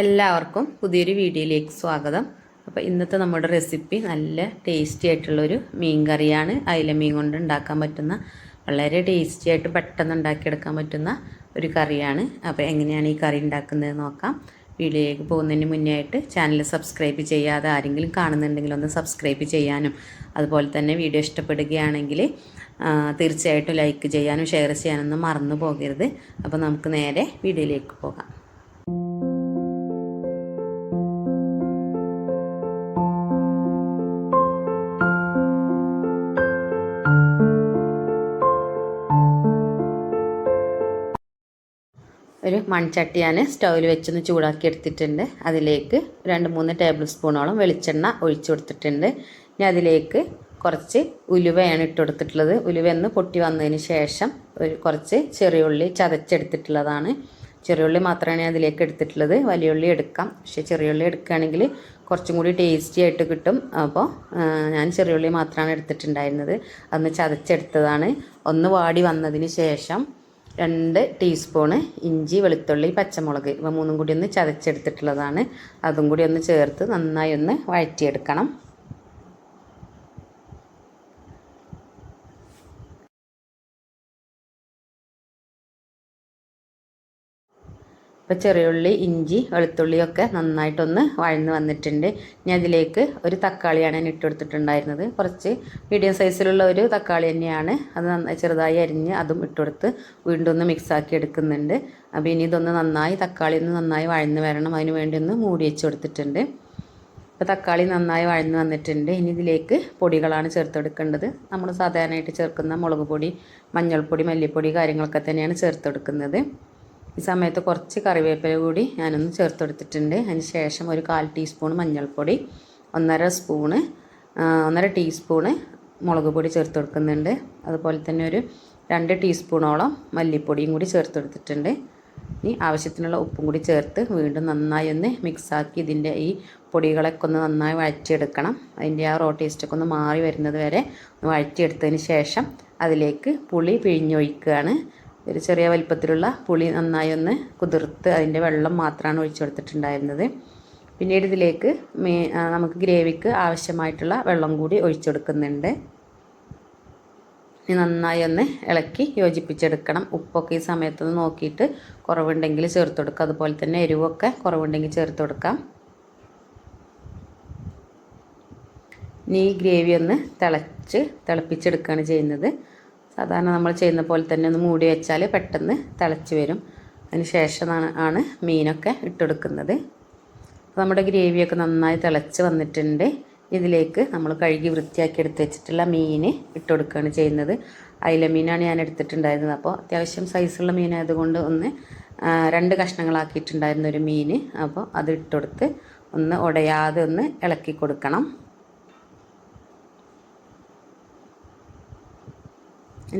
എല്ലാവർക്കും പുതിയൊരു വീഡിയോയിലേക്ക് സ്വാഗതം. അപ്പോൾ ഇന്നത്തെ നമ്മുടെ റെസിപ്പി നല്ല ടേസ്റ്റി ആയിട്ടുള്ളൊരു മീൻ കറിയാണ് അയില മീൻ കൊണ്ട് ഉണ്ടാക്കാൻ പറ്റുന്ന വളരെ ടേസ്റ്റി ആയിട്ട് പെട്ടെന്ന് ഉണ്ടാക്കിയെടുക്കാൻ പറ്റുന്ന ഒരു കറിയാണ്. അപ്പോൾ എങ്ങനെയാണ് ഈ കറി ഉണ്ടാക്കുന്നത് നോക്കാം. വീഡിയോയിലേക്ക് പോകുന്നതിന് മുന്നേ ആയിട്ട് ചാനൽ സബ്സ്ക്രൈബ് ചെയ്യാതെ ആരെങ്കിലും കാണുന്നുണ്ടെങ്കിൽ ഒന്ന് സബ്സ്ക്രൈബ് ചെയ്യാനും അതുപോലെ തന്നെ വീഡിയോ ഇഷ്ടപ്പെടുകയാണെങ്കിൽ തീർച്ചയായിട്ടും ലൈക്ക് ചെയ്യാനും ഷെയർ ചെയ്യാനൊന്നും മറന്നു പോകരുത്. അപ്പോൾ നമുക്ക് നേരെ വീഡിയോയിലേക്ക് പോകാം. ഒരു മൺചട്ടി ഞാൻ സ്റ്റൗവിൽ വെച്ചൊന്ന് ചൂടാക്കി എടുത്തിട്ടുണ്ട് അതിലേക്ക് രണ്ട് മൂന്ന് ടേബിൾ സ്പൂണോളം വെളിച്ചെണ്ണ ഒഴിച്ചു കൊടുത്തിട്ടുണ്ട്. ഇനി അതിലേക്ക് കുറച്ച് ഉലുവയാണ് ഇട്ട് കൊടുത്തിട്ടുള്ളത്. ഉലുവ ഒന്ന് പൊട്ടി വന്നതിന് ശേഷം ഒരു കുറച്ച് ചെറിയുള്ളി ചതച്ചെടുത്തിട്ടുള്ളതാണ്. ചെറിയുള്ളി മാത്രമാണ് ഞാൻ അതിലേക്ക് എടുത്തിട്ടുള്ളത്. വലിയ ഉള്ളി എടുക്കാം. പക്ഷേ ചെറിയുള്ളി എടുക്കുകയാണെങ്കിൽ കുറച്ചും കൂടി ടേസ്റ്റി ആയിട്ട് കിട്ടും. അപ്പോൾ ഞാൻ ചെറിയുള്ളി മാത്രമാണ് എടുത്തിട്ടുണ്ടായിരുന്നത്. അന്ന് ചതച്ചെടുത്തതാണ്. ഒന്ന് വാടി വന്നതിന് ശേഷം രണ്ട് ടീസ്പൂണ് ഇഞ്ചി വെളുത്തുള്ളി പച്ചമുളക് ഇവ മൂന്നും കൂടി ഒന്ന് ചതച്ചെടുത്തിട്ടുള്ളതാണ്. അതും കൂടി ഒന്ന് ചേർത്ത് നന്നായി ഒന്ന് വഴറ്റിയെടുക്കണം. ഇപ്പോൾ ചെറിയുള്ളി ഇഞ്ചി വെളുത്തുള്ളിയൊക്കെ നന്നായിട്ടൊന്ന് വഴന്ന് വന്നിട്ടുണ്ട്. ഇനി അതിലേക്ക് ഒരു തക്കാളിയാണ് ഞാൻ ഇട്ട് കൊടുത്തിട്ടുണ്ടായിരുന്നത്. കുറച്ച് മീഡിയം സൈസിലുള്ള ഒരു തക്കാളി തന്നെയാണ്. അത് നന്നായി ചെറുതായി അരിഞ്ഞ് അതും ഇട്ടുകൊടുത്ത് വീണ്ടും ഒന്ന് മിക്സാക്കി എടുക്കുന്നുണ്ട്. അപ്പോൾ ഇനി ഇതൊന്ന് നന്നായി തക്കാളി ഒന്ന് നന്നായി വഴന്ന് വരണം. അതിന് വേണ്ടി ഒന്ന് മൂടി വെച്ച് കൊടുത്തിട്ടുണ്ട്. ഇപ്പോൾ തക്കാളി നന്നായി വഴന്ന് വന്നിട്ടുണ്ട്. ഇനി ഇതിലേക്ക് പൊടികളാണ് ചേർത്തെടുക്കേണ്ടത് നമ്മൾ സാധാരണയായിട്ട് ചേർക്കുന്ന മുളക് പൊടി മഞ്ഞൾപ്പൊടി മല്ലിപ്പൊടി കാര്യങ്ങളൊക്കെ തന്നെയാണ് ചേർത്ത് കൊടുക്കുന്നത്. ഈ സമയത്ത് കുറച്ച് കറിവേപ്പില കൂടി ഞാനൊന്ന് ചേർത്തെടുത്തിട്ടുണ്ട്. അതിന് ശേഷം ഒരു കാൽ ടീസ്പൂൺ മഞ്ഞൾപ്പൊടി ഒന്നര സ്പൂണ് ഒന്നര ടീസ്പൂണ് മുളക് പൊടി ചേർത്ത് കൊടുക്കുന്നുണ്ട് അതുപോലെ തന്നെ ഒരു രണ്ട് ടീസ്പൂണോളം മല്ലിപ്പൊടിയും കൂടി ചേർത്ത് കൊടുത്തിട്ടുണ്ട് ഇനി ആവശ്യത്തിനുള്ള ഉപ്പും കൂടി ചേർത്ത് വീണ്ടും നന്നായി ഒന്ന് മിക്സാക്കി ഇതിന്റെ ഈ പൊടികളൊക്കെ ഒന്ന് നന്നായി വഴറ്റിയെടുക്കണം. അതിന്റെ ആ റോ ടേസ്റ്റൊക്കെ ഒന്ന് മാറി വരുന്നത് വരെ ഒന്ന് വഴറ്റിയെടുത്തതിന് ശേഷം അതിലേക്ക് പുളി പിഴിഞ്ഞൊഴിക്കുകയാണ്. ഒരു ചെറിയ വലിപ്പത്തിലുള്ള പുളി നന്നായി ഒന്ന് കുതിർത്ത് അതിന്റെ വെള്ളം മാത്രമാണ് ഒഴിച്ചു കൊടുത്തിട്ടുണ്ടായിരുന്നത്. പിന്നീട് ഇതിലേക്ക് മേ നമുക്ക് ഗ്രേവിക്ക് ആവശ്യമായിട്ടുള്ള വെള്ളം കൂടി ഒഴിച്ചു കൊടുക്കുന്നുണ്ട്. ഇനി നന്നായി ഒന്ന് ഇളക്കി യോജിപ്പിച്ചെടുക്കണം. ഉപ്പൊക്കെ ഈ സമയത്തൊന്ന് നോക്കിയിട്ട് കുറവുണ്ടെങ്കിൽ ചേർത്ത് കൊടുക്കുക അതുപോലെ തന്നെ എരിവൊക്കെ കുറവുണ്ടെങ്കിൽ ചേർത്ത് കൊടുക്കാം. ഇനി ഗ്രേവി ഒന്ന് തിളച്ച് തിളപ്പിച്ചെടുക്കുകയാണ് ചെയ്യുന്നത്. സാധാരണ നമ്മൾ ചെയ്യുന്ന പോലെ തന്നെ ഒന്ന് മൂടി വെച്ചാൽ പെട്ടെന്ന് തിളച്ച് വരും. അതിന് ശേഷമാണ് ആണ് മീനൊക്കെ ഇട്ടെടുക്കുന്നത്. നമ്മുടെ ഗ്രേവിയൊക്കെ നന്നായി തിളച്ച് വന്നിട്ടുണ്ട്. ഇതിലേക്ക് നമ്മൾ കഴുകി വൃത്തിയാക്കി എടുത്ത് വെച്ചിട്ടുള്ള മീൻ ഇട്ട് കൊടുക്കുകയാണ് ചെയ്യുന്നത്. അയില മീനാണ് ഞാൻ എടുത്തിട്ടുണ്ടായിരുന്നത്. അപ്പോൾ അത്യാവശ്യം സൈസുള്ള മീനായതുകൊണ്ട് ഒന്ന് രണ്ട് കഷ്ണങ്ങളാക്കിയിട്ടുണ്ടായിരുന്ന ഒരു മീൻ അപ്പോൾ അത് ഇട്ടുകൊടുത്ത് ഒന്ന് ഉടയാതെ ഒന്ന് ഇളക്കി കൊടുക്കണം.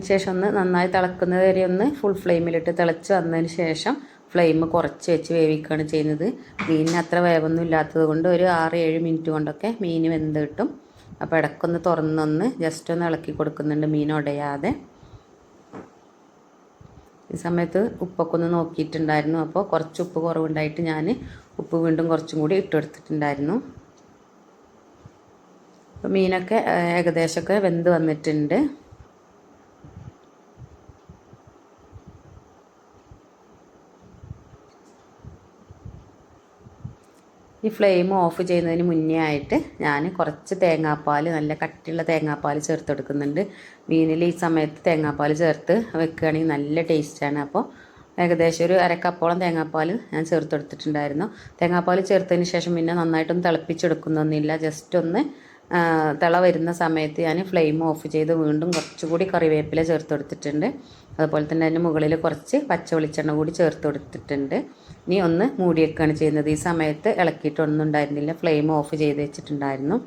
ശേഷം ഒന്ന് നന്നായി തിളക്കുന്നത് വരെ ഒന്ന് ഫുൾ ഫ്ലെയിമിലിട്ട് തിളച്ച് വന്നതിന് ശേഷം ഫ്ലെയിം കുറച്ച് വെച്ച് വേവിക്കുകയാണ് ചെയ്യുന്നത്. മീനിന് അത്ര വേവൊന്നും ഇല്ലാത്തത് കൊണ്ട് ഒരു ആറ് ഏഴ് മിനിറ്റ് കൊണ്ടൊക്കെ മീൻ വെന്ത് കിട്ടും. അപ്പോൾ ഇടയ്ക്കൊന്ന് തുറന്നൊന്ന് ജസ്റ്റ് ഒന്ന് ഇളക്കി കൊടുക്കുന്നുണ്ട് മീൻ ഉടയാതെ. ഈ സമയത്ത് ഉപ്പൊക്കെ ഒന്ന് നോക്കിയിട്ടുണ്ടായിരുന്നു. അപ്പോൾ കുറച്ച് ഉപ്പ് കുറവുണ്ടായിട്ട് ഞാൻ ഉപ്പ് വീണ്ടും കുറച്ചും കൂടി ഇട്ടെടുത്തിട്ടുണ്ടായിരുന്നു അപ്പോൾ മീനൊക്കെ ഏകദേശമൊക്കെ വെന്ത് വന്നിട്ടുണ്ട്. ഈ ഫ്ലെയിം ഓഫ് ചെയ്യുന്നതിന് മുന്നേ ആയിട്ട് ഞാൻ കുറച്ച് തേങ്ങാപ്പാൽ നല്ല കട്ടിയുള്ള തേങ്ങാപ്പാൽ ചേർത്ത് കൊടുക്കുന്നുണ്ട് മീനിൽ ഈ സമയത്ത് തേങ്ങാപ്പാൽ ചേർത്ത് വെക്കുകയാണെങ്കിൽ നല്ല ടേസ്റ്റാണ് അപ്പോൾ ഏകദേശം ഒരു അരക്കപ്പോളം തേങ്ങാപ്പാൽ ഞാൻ ചേർത്തെടുത്തിട്ടുണ്ടായിരുന്നു തേങ്ങാപ്പാൽ ചേർത്തതിന് ശേഷം പിന്നെ നന്നായിട്ടൊന്ന് തിളപ്പിച്ചെടുക്കുന്നൊന്നുമില്ല. ജസ്റ്റ് ഒന്ന് തിള വരുന്ന സമയത്ത് ഞാൻ ഫ്ലെയിം ഓഫ് ചെയ്ത് വീണ്ടും കുറച്ചുകൂടി കറിവേപ്പില ചേർത്ത് കൊടുത്തിട്ടുണ്ട്. അതുപോലെ തന്നെ അതിന്റെ മുകളിൽ കുറച്ച് പച്ച വെളിച്ചെണ്ണ കൂടി ചേർത്ത് കൊടുത്തിട്ടുണ്ട്. ഇനി ഒന്ന് മൂടിയൊക്കെയാണ് ചെയ്യുന്നത്. ഈ സമയത്ത് ഇളക്കിയിട്ടൊന്നും ഉണ്ടായിരുന്നില്ല. ഫ്ലെയിം ഓഫ് ചെയ്ത് വെച്ചിട്ടുണ്ടായിരുന്നു.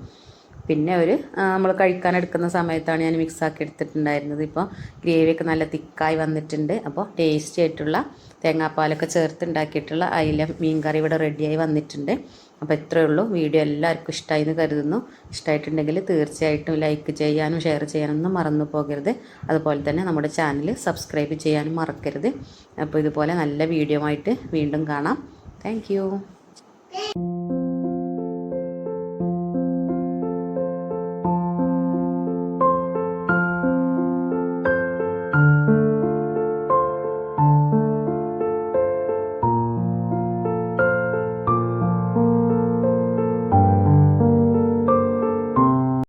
പിന്നെ ഒരു നമ്മൾ കഴിക്കാൻ എടുക്കുന്ന സമയത്താണ് ഞാൻ മിക്സ് ആക്കി എടുത്തിട്ടുണ്ടായിരുന്നത്. ഇപ്പോൾ ഗ്രേവിയൊക്കെ നല്ല തിക്കായി വന്നിട്ടുണ്ട്. അപ്പോൾ ടേസ്റ്റി ആയിട്ടുള്ള തേങ്ങാപ്പാലൊക്കെ ചേർത്ത് ഉണ്ടാക്കിയിട്ടുള്ള അയില മീൻ കറി ഇവിടെ റെഡിയായി വന്നിട്ടുണ്ട്. അപ്പോൾ ഇത്രയേ ഉള്ളൂ. വീഡിയോ എല്ലാവർക്കും ഇഷ്ടമായി എന്ന് കരുതുന്നു. ഇഷ്ടമായിട്ടുണ്ടെങ്കിൽ തീർച്ചയായിട്ടും ലൈക്ക് ചെയ്യാനും ഷെയർ ചെയ്യാനൊന്നും മറന്നു പോകരുത്. അതുപോലെ തന്നെ നമ്മുടെ ചാനൽ സബ്സ്ക്രൈബ് ചെയ്യാനും മറക്കരുത്. അപ്പോൾ ഇതുപോലെ നല്ല വീഡിയോ ആയിട്ട് വീണ്ടും കാണാം. താങ്ക്